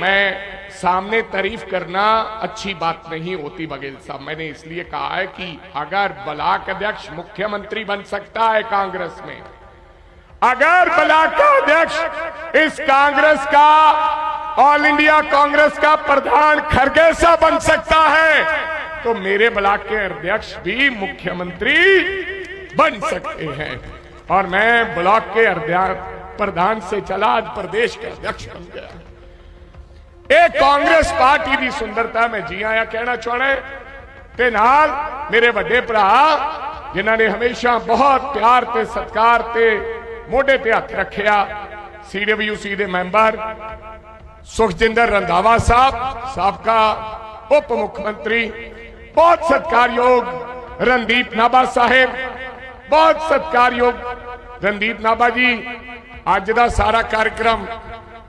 मैं सामने तारीफ़ करना अच्छी बात नहीं होती बघेल साहब। मैंने इसलिए कहा है कि अगर ब्लॉक अध्यक्ष मुख्यमंत्री बन सकता है कांग्रेस में, अगर ब्लॉक का अध्यक्ष इस कांग्रेस का, ऑल इंडिया कांग्रेस का प्रधान खरगेसा बन सकता है तो मेरे ब्लाक के अध्यक्ष भी मुख्यमंत्री बन सकते हैं। और मैं ब्लॉक के अध्यक्ष प्रधान से चला आज प्रदेश के अध्यक्ष बन गया। ਇਹ ਕਾਂਗਰਸ ਪਾਰਟੀ ਦੀ ਸੁੰਦਰਤਾ ਮੈਂ ਜੀ ਆਇਆ ਕਹਿਣਾ ਚਾਹਣਾ ਤੇ ਨਾਲ ਮੇਰੇ ਵੱਡੇ ਭਰਾ, ਜਿਨ੍ਹਾਂ ਨੇ ਹਮੇਸ਼ਾ ਬਹੁਤ ਪਿਆਰ ਤੇ ਸਤਿਕਾਰ ਤੇ ਮੋਢੇ ਤੇ ਹੱਥ ਰੱਖਿਆ, ਸੀਡਬਲਯੂਸੀ ਦੇ ਮੈਂਬਰ, ਸੁਖਜਿੰਦਰ ਰੰਧਾਵਾ ਸਾਹਿਬ, ਸਾਬਕਾ ਉਪ ਮੁੱਖ ਮੰਤਰੀ ਬਹੁਤ ਸਤਿਕਾਰਯੋਗ ਰਣਦੀਪ ਨਾਭਾ ਸਾਹਿਬ, ਬਹੁਤ ਸਤਿਕਾਰਯੋਗ ਰਣਦੀਪ ਨਾਭਾ ਜੀ, ਅੱਜ ਦਾ ਸਾਰਾ ਕਾਰਜਕ੍ਰਮ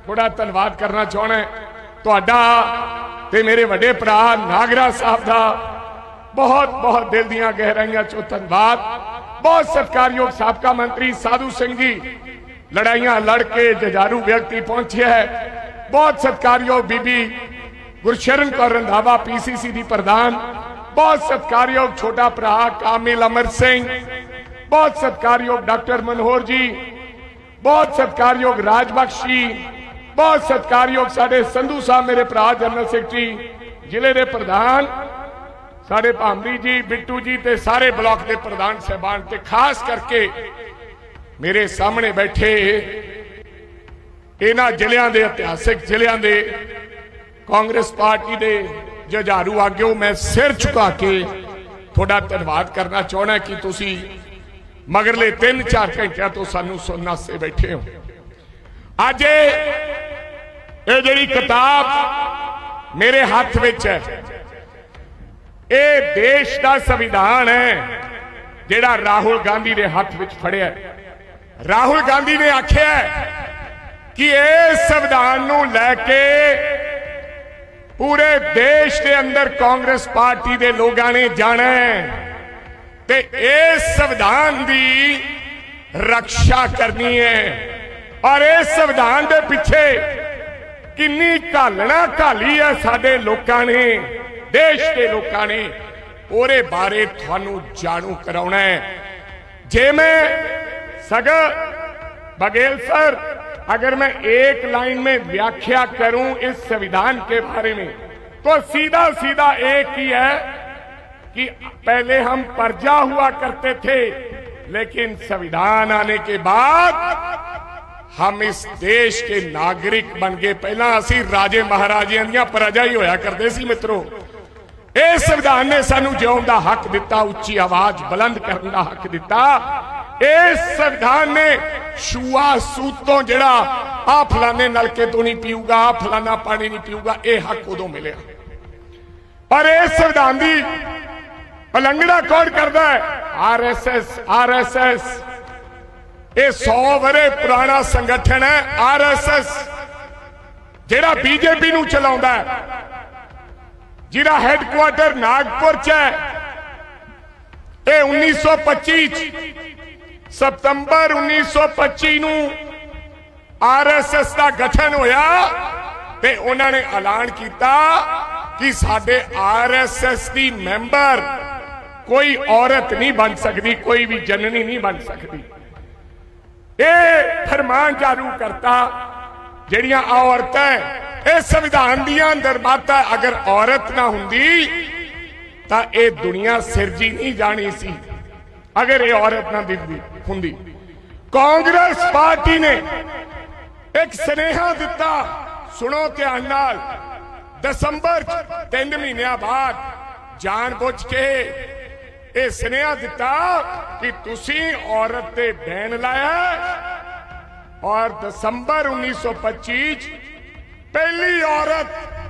ਬੜਾ ਧੰਨਵਾਦ ਕਰਨਾ ਚਾਹਣਾ ਤੁਹਾਡਾ ਤੇ ਮੇਰੇ ਵੱਡੇ ਭਰਾ ਨਾਗਰਾ ਸਾਹਿਬ ਦਾ ਬਹੁਤ ਬਹੁਤ ਦਿਲ ਦੀਆਂ ਗਹਿਰਾਈਆਂ ਚੋਂ ਧੰਨਵਾਦ ਬਹੁਤ ਸਤਿਕਾਰਯੋਗ ਸਾਬਕਾ ਮੰਤਰੀ ਸਾਧੂ ਸਿੰਘ ਜੀ ਲੜਾਈਆਂ ਲੜ ਕੇ ਜਜਾਰੂ ਵਿਅਕਤੀ ਪਹੁੰਚਿਆ ਹੈ ਬਹੁਤ ਸਤਿਕਾਰਯੋਗ ਬੀਬੀ ਗੁਰਸ਼ਰਨ ਕੌਰ ਰੰਧਾਵਾ ਪੀਸੀਸੀ ਦੀ ਪ੍ਰਧਾਨ ਬਹੁਤ ਸਤਿਕਾਰਯੋਗ ਛੋਟਾ ਭਰਾ ਕਾਮਿਲ ਅਮਰ ਸਿੰਘ ਬਹੁਤ ਸਤਿਕਾਰਯੋਗ ਡਾਕਟਰ ਮਨੋਹਰ ਜੀ ਬਹੁਤ ਸਤਿਕਾਰਯੋਗ ਰਾਜਬਖਸ਼ ਜੀ ਬਹੁਤ ਸਤਿਕਾਰਯੋਗ ਸਾਡੇ ਸੰਧੂ ਸਾਹਿਬ, ਮੇਰੇ ਭਰਾ, ਜਨਰਲ ਸੈਕਟਰੀ, ਜ਼ਿਲ੍ਹੇ ਦੇ ਪ੍ਰਧਾਨ, ਸਾਡੇ ਭਾਮਰੀ ਜੀ, ਬਿੱਟੂ ਜੀ ਤੇ ਸਾਰੇ ਬਲਾਕ ਦੇ ਪ੍ਰਧਾਨ ਸਹਿਬਾਨ ਤੇ ਖਾਸ ਕਰਕੇ ਮੇਰੇ ਸਾਹਮਣੇ ਬੈਠੇ ਇਹਨਾਂ ਜ਼ਿਲ੍ਹਿਆਂ ਦੇ ਇਤਿਹਾਸਿਕ ਜ਼ਿਲ੍ਹਿਆਂ ਦੇ ਕਾਂਗਰਸ ਪਾਰਟੀ ਦੇ ਜੁਝਾਰੂ ਆਗਿਓ, ਮੈਂ ਸਿਰ ਝੁਕਾ ਕੇ ਤੁਹਾਡਾ ਧੰਨਵਾਦ ਕਰਨਾ ਚਾਹਣਾ ਕਿ ਤੁਸੀਂ ਮਗਰਲੇ 3-4 ਘੰਟਿਆਂ ਤੋਂ ਸਾਨੂੰ ਸੁਣਨ ਵਾਸਤੇ ਬੈਠੇ ਹੋ। ਅੱਜ ਇਹ ਜਿਹੜੀ ਕਿਤਾਬ ਮੇਰੇ ਹੱਥ ਵਿੱਚ ਹੈ, ਇਹ ਦੇਸ਼ ਦਾ ਸੰਵਿਧਾਨ ਹੈ, ਜਿਹੜਾ ਰਾਹੁਲ ਗਾਂਧੀ ਦੇ ਹੱਥ ਵਿੱਚ ਫੜਿਆ ਰਾਹੁਲ ਗਾਂਧੀ ਨੇ ਆਖਿਆ ਕਿ ਇਹ ਸੰਵਿਧਾਨ ਨੂੰ ਲੈ ਕੇ ਪੂਰੇ ਦੇਸ਼ ਦੇ ਅੰਦਰ ਕਾਂਗਰਸ ਪਾਰਟੀ ਦੇ ਲੋਕਾਂ ਨੇ ਜਾਣਾ ਤੇ ਇਸ ਸੰਵਿਧਾਨ ਦੀ ਰੱਖਿਆ ਕਰਨੀ ਹੈ। ਔਰ ਇਸ ਸੰਵਿਧਾਨ ਦੇ ਪਿੱਛੇ ਕਿੰਨੀ ਘਾਲਣਾ ਘਾਲੀ ਹੈ ਸਾਡੇ ਲੋਕਾਂ ਨੇ ਦੇਸ਼ ਦੇ ਲੋਕਾਂ ਨੇ ਉਹਦੇ ਬਾਰੇ ਤੁਹਾਨੂੰ ਜਾਣੂ ਕਰਾਉਣਾ ਹੈ ਜੇ ਮੈਂ सग बघेल सर अगर मैं एक लाइन में व्याख्या करूं इस संविधान के बारे में तो सीधा सीधा एक ही है कि पहले हम प्रजा हुआ करते थे लेकिन संविधान आने के बाद ਹਮ ਇਸ ਦੇਸ਼ ਕੇ ਨਾਗਰਿਕ ਬਣ ਗਏ ਪਹਿਲਾਂ ਅਸੀਂ ਰਾਜੇ ਮਹਾਰਾਜਿਆਂ ਦੀਆਂ ਪ੍ਰਜਾ ਹੀ ਹੋਇਆ ਕਰਦੇ ਸੀ ਮਿੱਤਰੋ ਇਹ ਸੰਵਿਧਾਨ ਨੇ ਸਾਨੂੰ ਜਿਉਣ ਦਾ ਹੱਕ ਦਿੱਤਾ ਉੱਚੀ ਆਵਾਜ਼ ਬੁਲੰਦ ਕਰਨ ਦਾ ਹੱਕ ਦਿੱਤਾ ਇਸ ਸੰਵਿਧਾਨ ਨੇ ਸ਼ੂਆ ਸੂਤੋਂ ਜਿਹੜਾ ਆ ਫਲਾਣੇ ਨਲਕੇ ਤੋਂ ਨਹੀਂ ਪੀਊਗਾ ਆ ਫਲਾਣਾ ਪਾਣੀ ਨਹੀਂ ਪੀਊਗਾ ਇਹ ਹੱਕ ਉਦੋਂ ਮਿਲਿਆ ਪਰ ਇਸ ਸੰਵਿਧਾਨ ਦੀ ਪਲੰਗੜਾ ਕੌਣ ਕਰਦਾ ਹੈ ਆਰਐਸਐਸ ਆਰਐਸਐਸ ਇਹ 100 ਵਰੇ ਪੁਰਾਣਾ ਸੰਗਠਨ ਹੈ ਆਰਐਸਐਸ ਜਿਹੜਾ ਬੀਜੇਪੀ ਨੂੰ ਚਲਾਉਂਦਾ ਹੈ, ਜਿਹਦਾ ਹੈੱਡਕੁਆਰਟਰ ਨਾਗਪੁਰ ਚ ਹੈ। ਇਹ 1925 ਚ, ਸਤੰਬਰ 1925 ਨੂੰ ਆਰਐਸਐਸ ਦਾ ਗਠਨ ਹੋਇਆ ਤੇ ਉਹਨਾਂ ਨੇ ਐਲਾਨ ਕੀਤਾ ਕਿ ਸਾਡੇ ਆਰਐਸਐਸ ਦੀ ਮੈਂਬਰ ਕੋਈ ਔਰਤ ਨਹੀਂ ਬਣ ਸਕਦੀ, ਕੋਈ ਵੀ ਜਨਨੀ ਨਹੀਂ ਬਣ ਸਕਦੀ। ਇਹ ਫਰਮਾਨ ਜਾਰੂ ਕਰਤਾ, ਜਿਹੜੀਆਂ ਔਰਤਾਂ ਇਹ ਸੰਵਿਧਾਨ ਦੀਆਂ ਅੰਦਰ ਬਾਤਾਂ ਅਗਰ ਔਰਤ ਨਾ ਹੁੰਦੀ, ਤਾਂ ਇਹ ਦੁਨੀਆ ਸਿਰਜੀ ਨਹੀਂ ਜਾਣੀ ਸੀ। ਅਗਰ ਇਹ ਔਰਤ ਨਾ ਦਿਖਦੀ ਹੁੰਦੀ। ਕਾਂਗਰਸ ਪਾਰਟੀ ਨੇ ਇੱਕ ਸਨੇਹਾ ਦਿੱਤਾ, ਸੁਣੋ ਧਿਆਨ ਨਾਲ, ਦਸੰਬਰ ਚ ਤਿੰਨ ਮਹੀਨਿਆਂ ਬਾਅਦ ਜਾਣਬੁੱਝ ਕੇ ਇਹ ਸੁਨੇਹਾ ਦਿੱਤਾ ਕਿ ਤੁਸੀਂ ਔਰਤ ਤੇ ਬੈਨ ਲਾਇਆ ਔਰ ਦਸੰਬਰ 1925 ਚ ਪਹਿਲੀ ਔਰਤ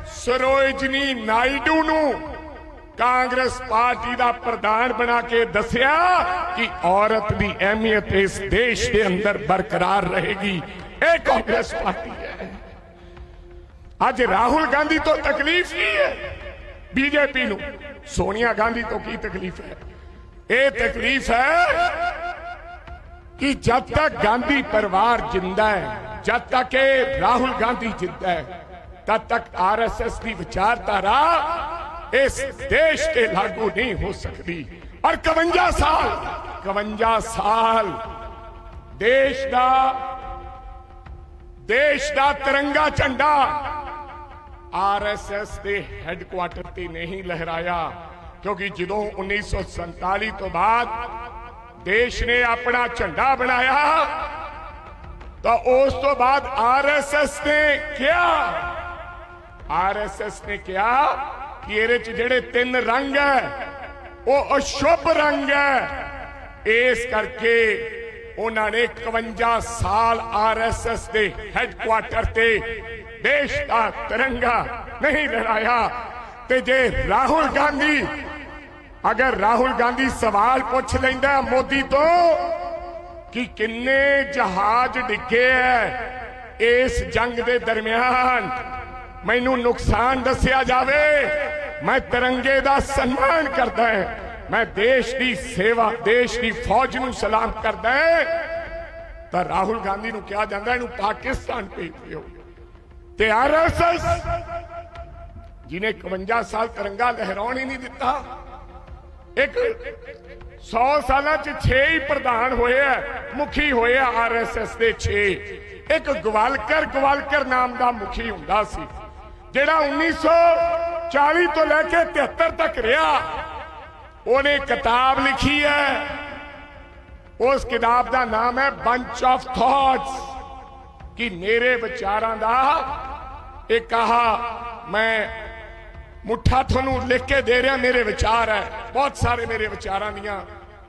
ਸਰੋਜਨੀ ਨਾਇਡੂ ਨੂੰ ਕਾਂਗਰਸ ਪਾਰਟੀ ਦਾ ਪ੍ਰਧਾਨ ਬਣਾ ਕੇ ਦੱਸਿਆ ਕਿ ਔਰਤ ਦੀ ਅਹਿਮੀਅਤ ਇਸ ਦੇਸ਼ ਦੇ ਅੰਦਰ ਬਰਕਰਾਰ ਰਹੇਗੀ। ਇਹ ਕਾਂਗਰਸ ਪਾਰਟੀ ਹੈ। ਅੱਜ ਰਾਹੁਲ ਗਾਂਧੀ ਤੋਂ ਤਕਲੀਫ ਕੀ ਹੈ? ਬੀਜੇਪੀ ਨੂੰ। ਸੋਨੀਆ ਗਾਂਧੀ ਤੋਂ ਕੀ ਤਕਲੀਫ ਹੈ? ਇਹ ਤਕਲੀਫ ਹੈ ਕਿ ਜਦ ਤੱਕ ਗਾਂਧੀ ਪਰਿਵਾਰ ਜਿੰਦਾ ਹੈ ਜਦ ਤੱਕ ਇਹ ਰਾਹੁਲ ਗਾਂਧੀ ਜਿੰਦਾ ਹੈ ਤਦ ਤੱਕ ਆਰਐਸਐਸ ਦੀ ਵਿਚਾਰਧਾਰਾ ਇਸ ਦੇਸ਼ ਤੇ ਲਾਗੂ ਨਹੀਂ ਹੋ ਸਕਦੀ ਔਰ 51 ਸਾਲ 51 ਸਾਲ ਦੇਸ਼ ਦਾ ਦੇਸ਼ ਦਾ ਤਿਰੰਗਾ ਝੰਡਾ ਆਰਐਸਐਸ ਦੇ ਹੈੱਡਕੁਆਟਰ ਤੇ ਨਹੀਂ ਲਹਿਰਾਇਆ ਕਿਉਂਕਿ ਜਦੋਂ 1947 ਤੋਂ ਬਾਅਦ ਦੇਸ਼ ਨੇ ਆਪਣਾ ਝੰਡਾ ਬਣਾਇਆ, ਤਾਂ ਉਸ ਤੋਂ ਬਾਅਦ ਆਰਐਸਐਸ ਨੇ ਕਿਹਾ ਆਰਐਸਐਸ ਨੇ ਕਿਹਾ ਕਿ ਇਹਦੇ ਚ ਜਿਹੜੇ ਤਿੰਨ ਰੰਗ ਹੈ, ਉਹ ਅਸ਼ੁਭ ਰੰਗ ਹੈ। ਇਸ ਕਰਕੇ ਉਹਨਾਂ ਨੇ 51 ਸਾਲ ਆਰਐਸਐਸ ਦੇ ਹੈੱਡਕੁਆਟਰ ਤੇ ਦੇਸ਼ ਦਾ ਤਿਰੰਗਾ ਨਹੀਂ ਲਹਿਰਾਇਆ। ਤੇ ਜੇ ਰਾਹੁਲ ਗਾਂਧੀ ਅਗਰ ਰਾਹੁਲ ਗਾਂਧੀ ਸਵਾਲ ਪੁੱਛ ਲੈਂਦਾ ਮੋਦੀ ਤੋਂ ਕਿ ਕਿੰਨੇ ਜਹਾਜ਼ ਡਿੱਗੇ ਐ ਇਸ ਜੰਗ ਦੇ ਦਰਮਿਆਨ, ਮੈਨੂੰ ਨੁਕਸਾਨ ਦੱਸਿਆ ਜਾਵੇ, ਮੈਂ ਤਿਰੰਗੇ ਦਾ ਸਨਮਾਨ ਕਰਦਾ ਹਾਂ ਮੈਂ ਦੇਸ਼ ਦੀ ਸੇਵਾ, ਦੇਸ਼ ਦੀ ਫੌਜ ਨੂੰ ਸਲਾਮ ਕਰਦਾ ਹਾਂ ਤਾਂ ਰਾਹੁਲ ਗਾਂਧੀ ਨੂੰ ਕਿਹਾ ਜਾਂਦਾ ਇਹਨੂੰ ਪਾਕਿਸਤਾਨ ਭੇਜ ਦਿਓ। ਤੇ ਆਰਐਸਐਸ ਜਿਹਨੇ 51 ਸਾਲ ਤਿਰੰਗਾ ਲਹਿਰਾਉਣ ਹੀ ਨਹੀਂ ਦਿੱਤਾ ਇੱਕ 100 ਸਾਲਾਂ ਚ 6 ਹੀ ਪ੍ਰਧਾਨ ਹੋਏ ਆ, ਮੁਖੀ ਹੋਏ ਆ ਆਰਐਸਐਸ ਦੇ 6 ਇੱਕ ਗਵਾਲਕਰ ਗਵਾਲਕਰ ਨਾਮ ਦਾ ਮੁਖੀ ਹੁੰਦਾ ਸੀ, ਜਿਹੜਾ 1940 ਤੋਂ ਲੈ ਕੇ 73 ਤੱਕ ਰਿਹਾ। ਉਹਨੇ ਕਿਤਾਬ ਲਿਖੀ ਹੈ। ਉਸ ਕਿਤਾਬ ਦਾ ਨਾਮ ਹੈ ਬੰਚ ਆਫ ਥਾਟਸ ਕਿ ਮੇਰੇ ਵਿਚਾਰਾਂ ਦਾ ਇਹ ਕਹਾ ਮੈਂ ਮੁੱਠਾ ਤੁਹਾਨੂੰ ਲਿਖ ਕੇ ਦੇ ਰਿਹਾ, ਮੇਰੇ ਵਿਚਾਰ ਹੈ। ਬਹੁਤ ਸਾਰੇ ਮੇਰੇ ਵਿਚਾਰਾਂ ਦੀਆਂ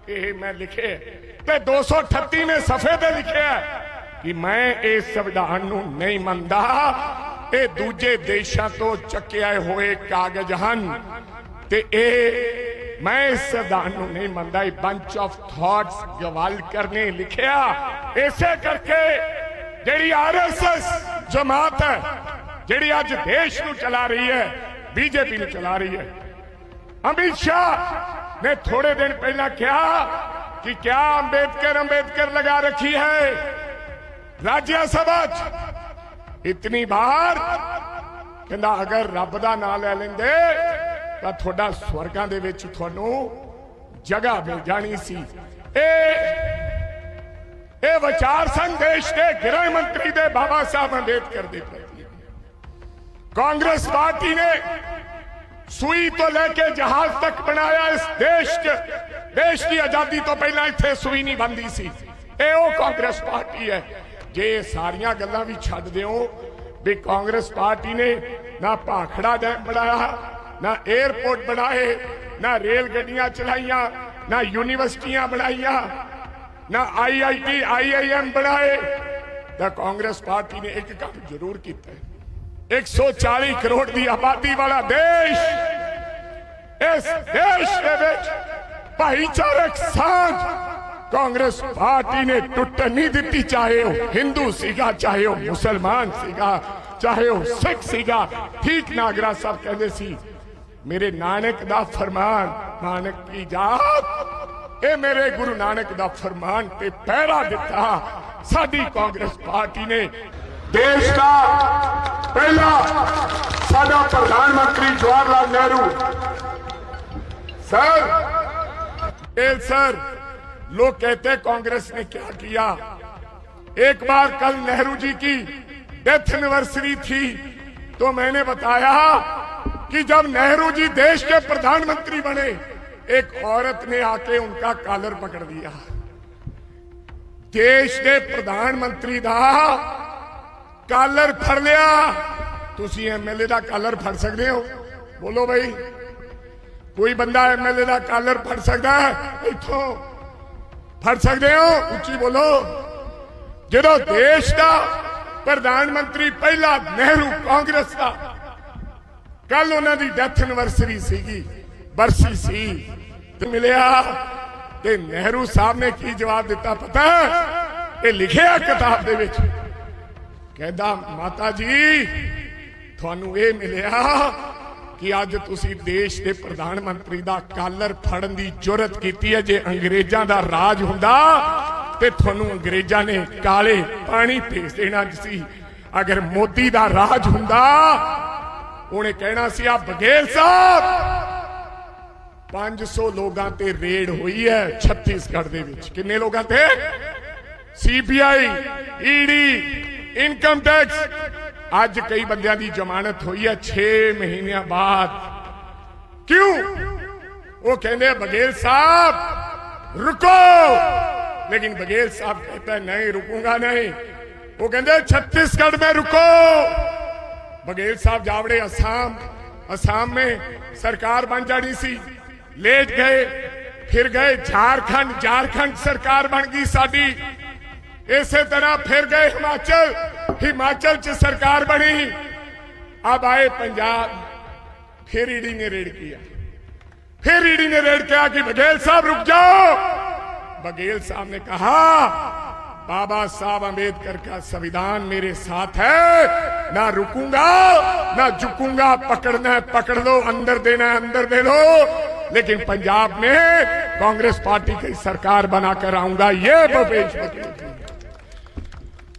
ਇਹ ਮੈਂ ਲਿਖੇ ਤੇ 238ਵੇਂ ਸਫੇ ਤੇ ਲਿਖਿਆ ਕਿ ਮੈਂ ਇਸ ਸੰਵਿਧਾਨ ਨੂੰ ਨਹੀਂ ਮੰਨਦਾ ਇਹ ਦੂਜੇ ਦੇਸ਼ਾਂ ਤੋਂ ਚੱਕਿਆ ਹੋਏ ਕਾਗਜ਼ ਹਨ। ਤੇ ਇਹ ਮੈਂ ਇਸ ਸੰਵਿਧਾਨ ਨੂੰ ਨਹੀਂ ਮੰਨਦਾ, ਇਹ ਬੰਚ ਆਫ ਥਾਟਸ ਗਵਾਲ ਕਰਨੇ ਲਿਖਿਆ। ਇਸੇ ਕਰਕੇ ਜਿਹੜੀ ਆਰਐਸਐਸ ਜਮਾਤ ਹੈ, ਜਿਹੜੀ ਅੱਜ ਦੇਸ਼ ਨੂੰ ਚਲਾ ਰਹੀ ਹੈ ਬੀਜੇਪੀ ਨੂੰ ਚਲਾ ਰਹੀ ਹੈ। ਅਮਿਤ ਸ਼ਾਹ ਨੇ ਥੋੜੇ ਦਿਨ ਪਹਿਲਾਂ ਕਿਹਾ ਕਿ ਕਿਆ ਅੰਬੇਦਕਰ ਅੰਬੇਦਕਰ ਲਗਾ ਰੱਖੀ ਹੈ। ਰਾਜਿਆ ਸਭਾ ਚ ਇਤਨੀ ਬਾਰ ਕਹਿੰਦਾ ਅਗਰ ਰੱਬ ਦਾ ਨਾਮ ਲੈ ਲੈਂਦੇ ਤਾਂ ਤੁਹਾਡਾ ਸਵਰਗਾਂ ਦੇ ਵਿੱਚ ਤੁਹਾਨੂੰ ਜਗ੍ਹਾ ਮਿਲ ਜਾਣੀ ਸੀ। ਇਹ ਇਹ ਵਿਚਾਰ ਸਨ ਦੇਸ਼ ਦੇ ਗ੍ਰਹਿ ਮੰਤਰੀ ਦੇ ਬਾਬਾ ਸਾਹਿਬ ਅੰਬੇਦਕਰ ਦੇ ਪ੍ਰਤੀ ਕਾਂਗਰਸ ਪਾਰਟੀ ਨੇ ਸੂਈ ਤੋਂ ਲੈ ਕੇ ਜਹਾਜ਼ ਤੱਕ ਬਣਾਇਆ ਇਸ ਦੇਸ਼ 'ਚ ਦੇਸ਼ ਦੀ ਆਜ਼ਾਦੀ ਤੋਂ ਪਹਿਲਾਂ ਇੱਥੇ ਸੂਈ ਨਹੀਂ ਬੰਦੀ ਸੀ ਇਹ ਉਹ ਕਾਂਗਰਸ ਪਾਰਟੀ ਹੈ ਜੇ ਇਹ ਸਾਰੀਆਂ ਗੱਲਾਂ ਵੀ ਛੱਡ ਦਿਓ ਵੀ ਕਾਂਗਰਸ ਪਾਰਟੀ ਨੇ ਨਾ ਭਾਖੜਾ ਡੈਮ ਬਣਾਇਆ ਨਾ 에ਅਰਪੋਰਟ ਬਣਾਏ ਨਾ ਰੇਲ ਗੱਡੀਆਂ ਚਲਾਈਆਂ ਨਾ ਯੂਨੀਵਰਸਿਟੀਆਂ ਬਣਾਈਆਂ ਨਾ ਆਈਆਈਟੀ ਆਈਆਈਐਮ ਬਣਾਏ ਤਾਂ ਕਾਂਗਰਸ ਪਾਰਟੀ ਨੇ ਇੱਕ ਕੰਮ ਜ਼ਰੂਰ ਕੀਤਾ ਹੈ 140 ਕਰੋੜ ਦੀ ਆਬਾਦੀ ਵਾਲਾ ਦੇਸ਼ ਇਸ ਦੇਸ਼ ਦੇ ਵਿੱਚ ਭਾਈਚਾਰਕ ਸਾਂਝ ਕਾਂਗਰਸ ਪਾਰਟੀ ਨੇ ਟੁੱਟਣ ਨਹੀਂ ਦਿੱਤੀ, ਚਾਹੇ ਉਹ ਹਿੰਦੂ ਸੀਗਾ, ਚਾਹੇ ਉਹ ਮੁਸਲਮਾਨ ਸੀਗਾ, ਚਾਹੇ ਉਹ ਸਿੱਖ ਸੀਗਾ। ਠੀਕ ਨਾਗਰਾ ਸਾਹਿਬ ਕਹਿੰਦੇ ਸੀ, ਮੇਰੇ ਨਾਨਕ ਦਾ ਫਰਮਾਨ, ਨਾਨਕ ਕੀ ਜਾਤ, ਇਹ ਮੇਰੇ ਗੁਰੂ ਨਾਨਕ ਦਾ ਫਰਮਾਨ ਤੇ ਪਹਿਰਾ ਦਿੱਤਾ। ਸਾਡੀ ਕਾਂਗਰਸ ਪਾਰਟੀ ਨੇ देश का पहला साधा प्रधानमंत्री जवाहरलाल नेहरू। सर सर, लोग कहते कांग्रेस ने क्या किया? एक बार कल नेहरू जी की डेथ एनिवर्सरी थी तो मैंने बताया कि जब नेहरू जी देश के प्रधानमंत्री बने, एक औरत ने आके उनका कालर पकड़ दिया देश के प्रधानमंत्री का ਕਾਲਰ ਫੜ ਲਿਆ। ਤੁਸੀਂ ਐਮਐਲਏ ਦਾ ਕਾਲਰ ਫੜ ਸਕਦੇ ਹੋ। ਬੋਲੋ ਭਾਈ ਕੋਈ ਬੰਦਾ ਐਮਐਲਏ ਦਾ ਕਾਲਰ ਫੜ ਸਕਦਾ ਹੈ? ਇੱਥੋਂ ਫੜ ਸਕਦੇ ਹੋ? ਉੱਚੀ ਬੋਲੋ। ਜਦੋਂ ਦੇਸ਼ ਦਾ ਪ੍ਰਧਾਨ ਮੰਤਰੀ ਪਹਿਲਾ ਨਹਿਰੂ ਕਾਂਗਰਸ ਦਾ, ਕੱਲ ਉਹਨਾਂ ਦੀ ਡੈਥ ਐਨਵਰਸਰੀ ਸੀਗੀ, ਬਰਸੀ ਸੀ, ਤੇ ਮਿਲਿਆ ਤੇ ਨਹਿਰੂ ਸਾਹਿਬ ਨੇ ਕੀ ਜਵਾਬ ਦਿੱਤਾ ਪਤਾ ਇਹ ਲਿਖਿਆ ਕਿਤਾਬ ਦੇ ਵਿੱਚ। ਕਹਿੰਦਾ, ਮਾਤਾ ਜੀ, ਤੁਹਾਨੂੰ ਇਹ ਮਿਲਿਆ ਕਿ ਅੱਜ ਤੁਸੀਂ ਦੇਸ਼ ਦੇ ਪ੍ਰਧਾਨ ਮੰਤਰੀ ਦਾ ਕਾਲਰ ਫੜਨ ਦੀ ਜੁਰਤ ਕੀਤੀ ਹੈ। ਜੇ ਅੰਗਰੇਜ਼ਾਂ ਦਾ ਰਾਜ ਹੁੰਦਾ, ਤੇ ਤੁਹਾਨੂੰ ਅੰਗਰੇਜ਼ਾਂ ਨੇ ਕਾਲੇ ਪਾਣੀ ਭੇਜ ਦੇਣਾ ਸੀ। ਅਗਰ ਮੋਦੀ ਦਾ ਰਾਜ ਹੁੰਦਾ, ਉਹਨੇ ਕਹਿਣਾ ਸੀ ਆ ਬਗੇਲ ਸਾਹਿਬ 500 ਲੋਕਾਂ ਤੇ ਰੇਡ ਹੋਈ ਹੈ ਛੱਤੀਸਗੜ੍ਹ ਦੇ ਵਿੱਚ। ਕਿੰਨੇ ਲੋਕਾਂ ਤੇ? ਸੀਬੀਆਈ ਈਡੀ ਇਨਕਮ ਟੈਕਸ ਅੱਜ ਕਈ ਬੰਦਿਆਂ ਦੀ ਜ਼ਮਾਨਤ ਹੋਈ ਹੈ 6 ਮਹੀਨਿਆਂ ਬਾਅਦ ਕਿਉਂ ਉਹ ਕਹਿੰਦੇ ਆ, ਬਗੇਲ ਸਾਹਿਬ ਰੁਕੋ लेकिन बघेल साहब कहता है नहीं रुकूंगा नहीं वो कहते हैं, छत्तीसगढ़ में रुको बघेल साहब जावड़े असम असम में सरकार बन जानी सी लेट गए फिर गए झारखंड झारखंड सरकार बन गई साडी इसे तरह फिर गए हिमाचल। हिमाचल च सरकार बनी। अब आए पंजाब। फिर ईडी ने रेड किया। फिर ईडी ने रेड किया कि बघेल साहब रुक जाओ। बघेल साहब ने कहा, बाबा साहब अंबेडकर का संविधान मेरे साथ है। ना रुकूँगा, ना झुकूँगा। पकड़ना है, पकड़ लो। अंदर देना है, अंदर दे दो। लेकिन पंजाब में कांग्रेस पार्टी की सरकार बनाकर आऊँगा। ये भूपेश बघेल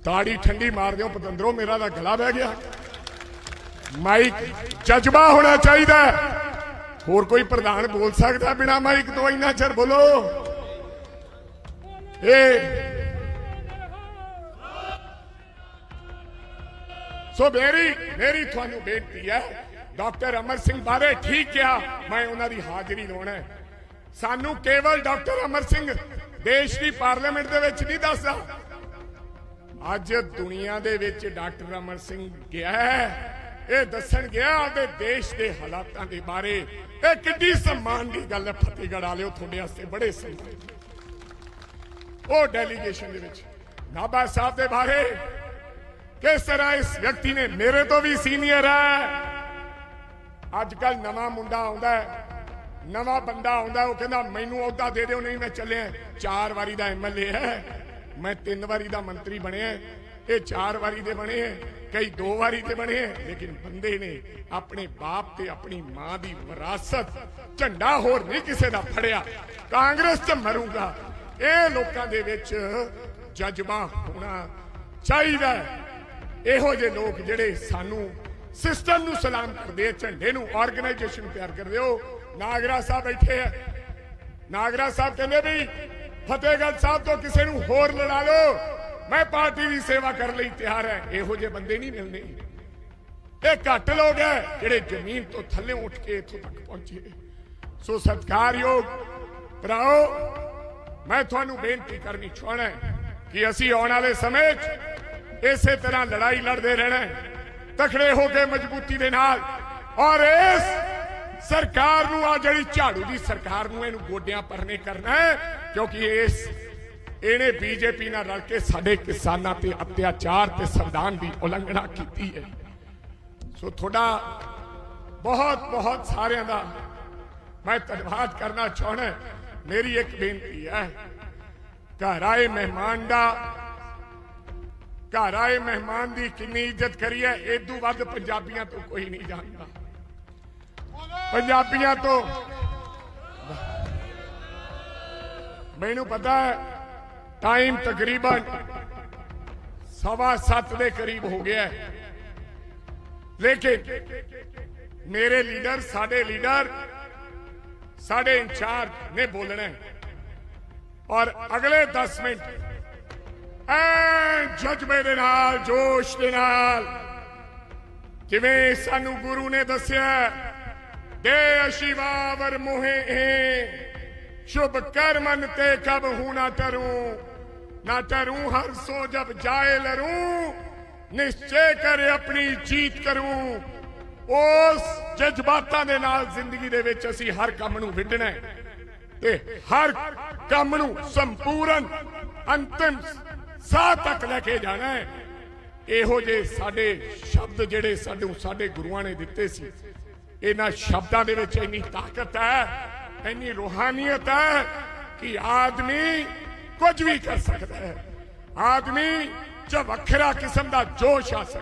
ਤਾੜੀ ਠੰਡੀ ਮਾਰ ਦਿਓ, ਪਤੰਦਰੋ, ਮੇਰਾ ਦਾ ਗਲਾ ਬਹਿ ਗਿਆ। ਮਾਈਕ ਜਜ਼ਬਾ ਹੋਣਾ ਚਾਹੀਦਾ ਹੋਰ ਕੋਈ ਪ੍ਰਧਾਨ ਬੋਲ ਸਕਦਾ ਬਿਨਾ ਮਾਈਕ ਤੋਂ? ਇੰਨਾ ਚਿਰ ਬੋਲੋ। ਇਹ ਸੋ ਮੇਰੀ ਮੇਰੀ ਤੁਹਾਨੂੰ ਬੇਨਤੀ ਹੈ, ਡਾਕਟਰ ਅਮਰ ਸਿੰਘ ਬਾਰੇ ਠੀਕ ਕਿਹਾ, ਮੈਂ ਉਹਨਾਂ ਦੀ ਹਾਜ਼ਰੀ ਲਾਉਣਾ ਸਾਨੂੰ ਕੇਵਲ ਡਾਕਟਰ ਅਮਰ ਸਿੰਘ ਦੇਸ਼ ਦੀ ਪਾਰਲੀਮੈਂਟ ਦੇ ਵਿੱਚ ਨਹੀਂ ਦੱਸਦਾ। ਅੱਜ ਦੁਨੀਆ ਦੇ ਵਿੱਚ ਡਾਕਟਰ ਅਮਰ ਸਿੰਘ ਗਿਆ ਇਹ ਦੱਸਣ ਗਿਆ ਆਪਦੇ ਦੇਸ਼ ਦੇ ਹਾਲਾਤਾਂ ਦੇ ਬਾਰੇ। ਇਹ ਕਿੱਡੀ ਸਨਮਾਨ ਦੀ ਗੱਲ ਹੈ, ਫਤਿਹਗੜ੍ਹ ਵਾਲਿਓ, ਤੁਹਾਡੇ ਵਾਸਤੇ ਬੜੇ ਸਨਮਾਨ। ਉਹ ਡੈਲੀਗੇਸ਼ਨ ਦੇ ਵਿੱਚ। ਨਾਭਾ ਸਾਹਿਬ ਦੇ ਬਾਰੇ। ਕਿਸ ਤਰ੍ਹਾਂ ਇਸ ਵਿਅਕਤੀ ਨੇ ਮੇਰੇ ਤੋਂ ਵੀ ਸੀਨੀਅਰ ਹੈ। ਅੱਜ ਕੱਲ ਨਵਾਂ ਮੁੰਡਾ ਆਉਂਦਾ ਨਵਾਂ ਬੰਦਾ ਆਉਂਦਾ ਉਹ ਕਹਿੰਦਾ, ਮੈਨੂੰ ਅਹੁਦਾ ਦੇ ਦਿਓ, ਨਹੀਂ ਮੈਂ ਚੱਲਿਆ। ਚਾਰ ਵਾਰੀ ਦਾ ਐਮਐਲਏ ਹੈ। ਮੈਂ ਤਿੰਨ ਵਾਰੀ ਦਾ ਮੰਤਰੀ ਬਣਿਆ ਇਹ ਚਾਰ ਵਾਰੀ ਦੇ ਬਣੇ ਹੈ, ਕਈ ਦੋ ਵਾਰੀ ਦੇ ਬਣੇ ਹੈ, ਲੇਕਿਨ ਬੰਦੇ ਨੇ ਆਪਣੇ ਬਾਪ ਤੇ ਆਪਣੀ ਮਾਂ ਦੀ ਵਿਰਾਸਤ ਝੰਡਾ ਹੋਰ ਨਹੀਂ ਕਿਸੇ ਦਾ ਫੜਿਆ। ਕਾਂਗਰਸ 'ਚ ਮਰੂੰਗਾ। ਇਹ ਲੋਕਾਂ ਦੇ ਵਿੱਚ ਜਜ਼ਬਾ ਹੋਣਾ ਚਾਹੀਦਾ ਇਹੋ ਜਿਹੇ ਲੋਕ ਜਿਹੜੇ ਸਾਨੂੰ ਸਿਸਟਮ ਨੂੰ ਸਲਾਮ ਕਰਦੇ ਝੰਡੇ ਨੂੰ ਆਰਗੇਨਾਈਜੇਸ਼ਨ ਤਿਆਰ ਕਰਦੇ ਹੋ ਨਾਗਰਾ ਸਾਹਿਬ ਬੈਠੇ ਆ। ਨਾਗਰਾ ਸਾਹਿਬ ਕਹਿੰਦੇ ਵੀ ਫਤਿਹਗੜ੍ਹ ਸਾਹਿਬ ਤੋਂ ਕਿਸੇ ਨੂੰ ਹੋਰ ਲੜਾ ਲਓ। ਮੈਂ ਪਾਰਟੀ ਦੀ ਸੇਵਾ ਕਰਨ ਲਈ ਤਿਆਰ ਹੈ। ਇਹੋ ਜਿਹੇ ਬੰਦੇ ਨਹੀਂ ਮਿਲਣੇ ਇਹ ਘੱਟ ਲੋਕ ਹੈ ਜਿਹੜੇ ਜ਼ਮੀਨ ਤੋਂ ਥੱਲੇ ਉੱਠ ਕੇ ਇੱਥੋਂ ਤੱਕ ਪਹੁੰਚੇ। ਸੋ ਸਤਿਕਾਰਯੋਗ ਭਰਾਓ, ਮੈਂ ਤੁਹਾਨੂੰ ਬੇਨਤੀ ਕਰਨੀ ਚਾਹਣਾ ਕਿ ਅਸੀਂ ਆਉਣ ਵਾਲੇ ਸਮੇਂ 'ਚ ਇਸੇ ਤਰ੍ਹਾਂ ਲੜਾਈ ਲੜਦੇ ਰਹਿਣਾ ਤਖੜੇ ਹੋ ਕੇ ਮਜ਼ਬੂਤੀ ਦੇ ਨਾਲ। ਔਰ ਇਸ ਸਰਕਾਰ ਨੂੰ ਆ ਜਿਹੜੀ ਝਾੜੂ ਦੀ ਸਰਕਾਰ ਨੂੰ ਇਹਨੂੰ ਗੋਡਿਆਂ ਪਰਨੇ ਕਰਨਾ ਹੈ ਕਿਉਂਕਿ ਇਸ ਇਹਨੇ ਬੀਜੇਪੀ ਨਾਲ ਰਲ ਕੇ ਸਾਡੇ ਕਿਸਾਨਾਂ ਤੇ ਅਤਿਆਚਾਰ ਤੇ ਸੰਵਿਧਾਨ ਦੀ ਉਲੰਘਣਾ ਕੀਤੀ ਹੈ। ਸੋ ਤੁਹਾਡਾ ਬਹੁਤ ਬਹੁਤ ਸਾਰਿਆਂ ਦਾ ਮੈਂ ਧੰਨਵਾਦ ਕਰਨਾ ਚਾਹਣਾ ਮੇਰੀ ਇੱਕ ਬੇਨਤੀ ਹੈ, ਘਰ ਆਏ ਮਹਿਮਾਨ ਦਾ, ਘਰ ਆਏ ਮਹਿਮਾਨ ਦੀ ਕਿੰਨੀ ਇੱਜ਼ਤ ਕਰੀਏ, ਏਦੂ ਵੱਧ ਪੰਜਾਬੀਆਂ ਤੋਂ ਕੋਈ ਨਹੀਂ ਜਾਣਦਾ। ਪੰਜਾਬੀਆਂ ਤੋਂ ਮੈਨੂੰ ਪਤਾ ਹੈ ਟਾਈਮ ਤਕਰੀਬਨ ਸਵਾ ਸੱਤ ਦੇ ਕਰੀਬ ਹੋ ਗਿਆ ਹੈ। ਲੇਕਿਨ ਮੇਰੇ ਲੀਡਰ ਸਾਡੇ ਲੀਡਰ ਸਾਡੇ ਇੰਚਾਰਜ ਨੇ ਬੋਲਣਾ ਹੈ। ਔਰ ਅਗਲੇ 10 ਮਿੰਟ ਐ ਜਜ਼ਬੇ ਦੇ ਨਾਲ, ਜੋਸ਼ ਦੇ ਨਾਲ, ਜਿਵੇਂ ਸਾਨੂੰ ਗੁਰੂ ਨੇ ਦੱਸਿਆ ਦੇ ਅਸ਼ਿਵਾਵਰ ਮੋਹੇ ਹੈ। शुभ कर्मन ते कब हूं ना टरूं ना टरूं हर सो जब जाए लरूं निश्चय करे ਆਪਣੀ ਜੀਤ ਕਰੂੰ ਉਸ ਜਜ਼ਬਾਤਾਂ ਦੇ ਨਾਲ ਜ਼ਿੰਦਗੀ ਦੇ ਵਿੱਚ ਅਸੀਂ ਹਰ ਕੰਮ ਨੂੰ ਵਿੰਡਣਾ ਹੈ ਤੇ ਹਰ ਕੰਮ ਨੂੰ ਸੰਪੂਰਨ ਅੰਤਿਮ ਸਾਹ ਤੱਕ ਲੈ ਕੇ ਜਾਣਾ ਹੈ ਇਹੋ ਜੇ ਸਾਡੇ ਸ਼ਬਦ ਜਿਹੜੇ ਸਾਨੂੰ ਸਾਡੇ ਗੁਰੂਆਂ ਨੇ ਦਿੱਤੇ ਸੀ ਇਹਨਾਂ ਸ਼ਬਦਾਂ ਦੇ ਵਿੱਚ ਇੰਨੀ ਤਾਕਤ ਹੈ ਇੰਨੀ ਰੂਹਾਨੀਅਤ ਹੈ ਕਿ ਆਦਮੀ ਕੁਝ ਵੀ ਕਰ ਸਕਦਾ ਹੈ। ਆਦਮੀ ਚ ਵੱਖਰਾ ਕਿਸਮ ਦਾ ਜੋਸ਼ ਆ ਸਕਦਾ